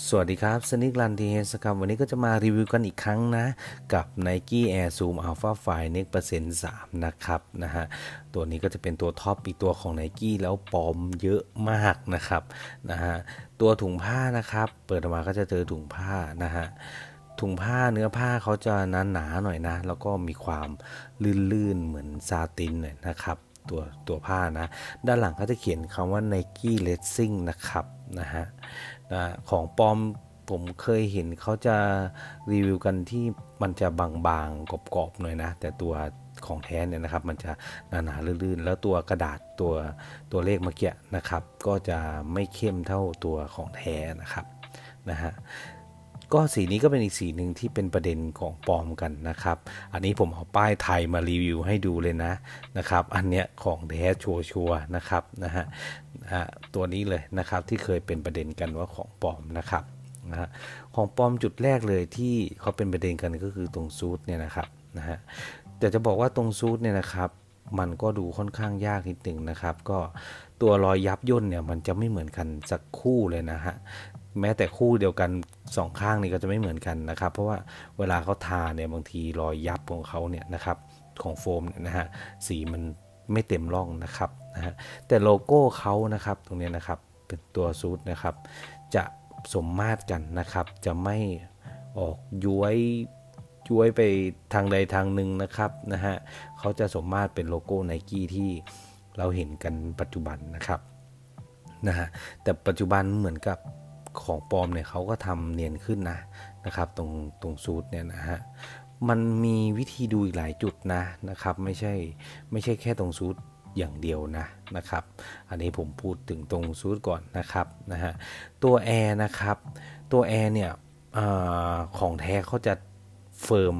สวัสดีครับ สนิกลันทีเฮสครับ วันนี้ก็จะมารีวิวกันอีกครั้งนะ กับ Nike Air Zoom Alpha 5 Next Percent 3นะครับนะฮะ ตัวนี้ก็จะเป็นตัวท็อปอีกตัวของ Nike แล้วปอมเยอะมากนะครับนะฮะ ตัวถุงผ้านะครับ เปิดออกมาก็จะเจอถุงผ้านะฮะ ถุงผ้าเนื้อผ้าเขาจะหนาหนาๆหน่อยนะ แล้วก็มีความลื่นๆเหมือนซาตินหน่อยนะครับ ตัวตัวผ้านะ ด้านหลังก็จะเขียนคำว่า Nike Racing นะครับนะฮะนะของปลอมผมเคยเห็นเขาจะรีวิวกันที่มันจะบางๆกรอบๆหน่อยนะ แต่ตัวของแท้เนี่ยนะครับ มันจะหนาๆลื่นๆ แล้วตัวกระดาษตัวตัวเลขเมื่อกี้นะครับ ก็จะไม่เข้มเท่าตัวของแท้นะครับนะฮะ ก็สีนี้ก็เป็นอีกสีหนึ่งที่เป็นประเด็นของปลอมกันนะครับ อันนี้ผมเอาป้ายไทยมารีวิวให้ดูเลยนะนะครับ อันเนี้ยของแท้ชัวร์นะครับนะฮะอะตัวนี้เลยนะครับที่เคยเป็นประเด็นกันว่าของปลอมนะครับนะฮะของปลอมจุดแรกเลยที่เขาเป็นประเด็นกันก็คือตรงซูทเนี่ยนะครับนะฮะแต่จะบอกว่าตรงซูทเนี่ยนะครับ มันก็ดูค่อนข้างยากนิดหนึ่งนะครับ ก็ตัวรอยยับย่นเนี่ยมันจะไม่เหมือนกันสักคู่เลยนะฮะแม้แต่คู่เดียวกันสองข้างนี่ก็จะไม่เหมือนกันนะครับ เพราะว่าเวลาเขาทาเนี่ยบางทีรอยยับของเขาเนี่ยนะครับของโฟมเนี่ยนะฮะสีมันไม่เต็มร่องนะครับนะฮะแต่โลโก้เขานะครับตรงนี้นะครับเป็นตัวซูทนะครับ จะสมมาตรกันนะครับ จะไม่ออกย้วย ย้วยไปทางใดทางหนึ่งนะครับนะฮะเขาจะสมมาตรเป็นโลโก้ไนกี้ที่เราเห็นกันปัจจุบันนะครับนะฮะแต่ปัจจุบันเหมือนกับของปลอมเนี่ยเขาก็ทำเนียนขึ้นนะนะครับ ตรงตรงซูทเนี่ยนะฮะมันมีวิธีดูอีกหลายจุดนะนะครับ ไม่ใช่ไม่ใช่แค่ตรงซูทอย่างเดียวนะนะครับ อันนี้ผมพูดถึงตรงซูทก่อนนะครับนะฮะตัวแอร์นะครับ ตัวแอร์เนี่ยอของแท้เขาจะ เฟิร์ม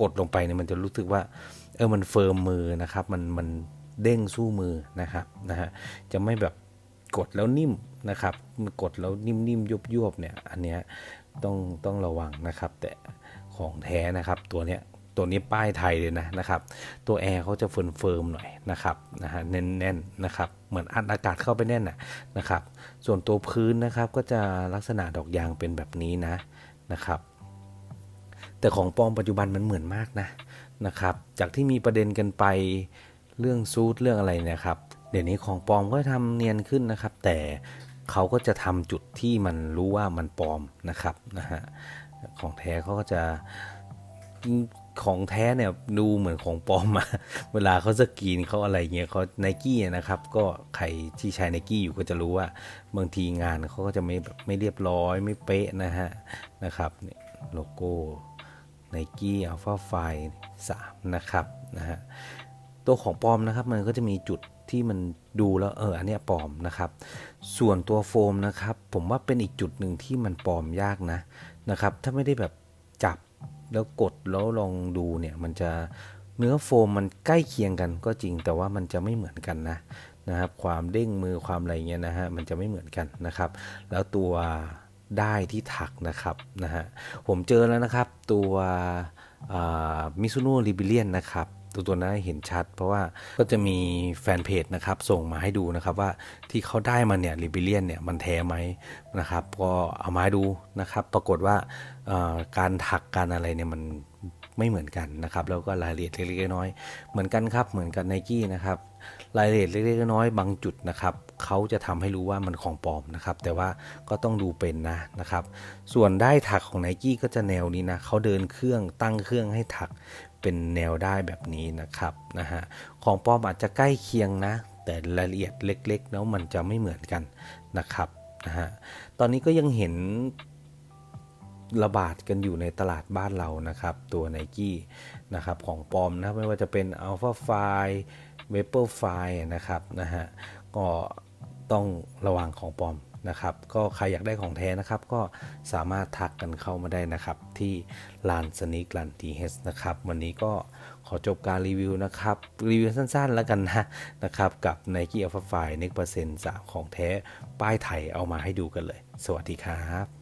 กดลงไปเนี่ยมันจะรู้สึกว่าเออมันเฟิร์มมือนะครับมันมันเด้งสู้มือนะครับนะฮะจะไม่แบบกดแล้วนิ่มนะครับมันกดแล้วนิ่มๆยุบๆเนี่ยอันเนี้ยต้องต้องระวังนะครับ แต่ของแท้นะครับตัวเนี้ยตัวนี้ป้ายไทยเลยนะนะครับ ตัวแอร์เขาจะเฟิร์มเฟิร์มหน่อยนะครับนะฮะแน่นๆนะครับ เหมือนอัดอากาศเข้าไปแน่นนะนะครับ ส่วนตัวพื้นนะครับก็จะลักษณะดอกยางเป็นแบบนี้นะนะครับ แต่ของปลอมปัจจุบันมันเหมือนมากนะนะครับ จากที่มีประเด็นกันไปเรื่องซูทเรื่องอะไรเนะครับ เดี๋ยวนี้ของปลอมก็ทำเนียนขึ้นนะครับ แต่เขาก็จะทำจุดที่มันรู้ว่ามันปลอมนะครับนะฮะของแท้เขาก็จะของแท้เนี่ยดูเหมือนของปลอมมา เวลาเขาสกีนเขาอะไรเงี้ยเขาไนกี้นะครับ ก็ใครที่ใช้ไนกี้อยู่ก็จะรู้ว่าบางทีงานเขาก็จะไม่ไม่เรียบร้อยไม่เป๊ะนะฮะนะครับเนี่ยโลโก้ Nike Alpha 5 3นะครับนะฮะตัวของปลอมนะครับมันก็จะมีจุดที่มันดูแล้วเอออันเนี้ยปลอมนะครับ ส่วนตัวโฟมนะครับ ผมว่าเป็นอีกจุดหนึ่งที่มันปลอมยากนะนะครับ ถ้าไม่ได้แบบจับแล้วกดแล้วลองดูเนี่ยมันจะเนื้อโฟมมันใกล้เคียงกันก็จริงแต่ว่ามันจะไม่เหมือนกันนะนะครับ ความเด้งมือความอะไรเงี้ยนะฮะมันจะไม่เหมือนกันนะครับ แล้วตัว ได้ที่ถักนะครับนะฮะผมเจอแล้วนะครับตัวมิซูโน่ริบิเลียนนะครับ ตัวตัวนั้นเห็นชัด เพราะว่าก็จะมีแฟนเพจนะครับส่งมาให้ดูนะครับว่าที่เขาได้มาเนี่ยริบิเลียนเนี่ยมันแท้ไหมนะครับก็เอามาดูนะครับปรากฏว่าการถักการอะไรเนี่ยมันไม่เหมือนกันนะครับแล้วก็รายละเอียดเล็กๆน้อยๆเหมือนกันครับเหมือนกับไนกี้นะครับรายละเอียดเล็กๆน้อยๆบางจุดนะครับเขาจะทำให้รู้ว่ามันของปลอมนะครับ แต่ว่าก็ต้องดูเป็นนะนะครับ ส่วนได้ถักของไนกี้ก็จะแนวนี้นะเขาเดินเครื่องตั้งเครื่องให้ถัก เป็นแนวได้แบบนี้นะครับนะฮะของปลอมอาจจะใกล้เคียงนะ แต่รายละเอียดเล็กๆแล้วมันจะไม่เหมือนกันนะครับนะฮะตอนนี้ก็ยังเห็นระบาดกันอยู่ในตลาดบ้านเรานะครับ ตัว n i กี้นะครับของปลอมนะไม่ว่าจะเป็น Alpha f i v a p o r f i นะครับนะฮะก็ต้องระวังของปลอม นะครับ ก็ใครอยากได้ของแท้นะครับ ก็สามารถทักกันเข้ามาได้นะครับ ที่ลานสนิกลันทีเฮสนะครับ วันนี้ก็ขอจบการรีวิวนะครับ รีวิวสั้นๆแล้วกันนะนะครับ กับ Nike Alpha f i Next Percent 3ของแท้ป้ายไทยเอามาให้ดูกันเลย สวัสดีครับ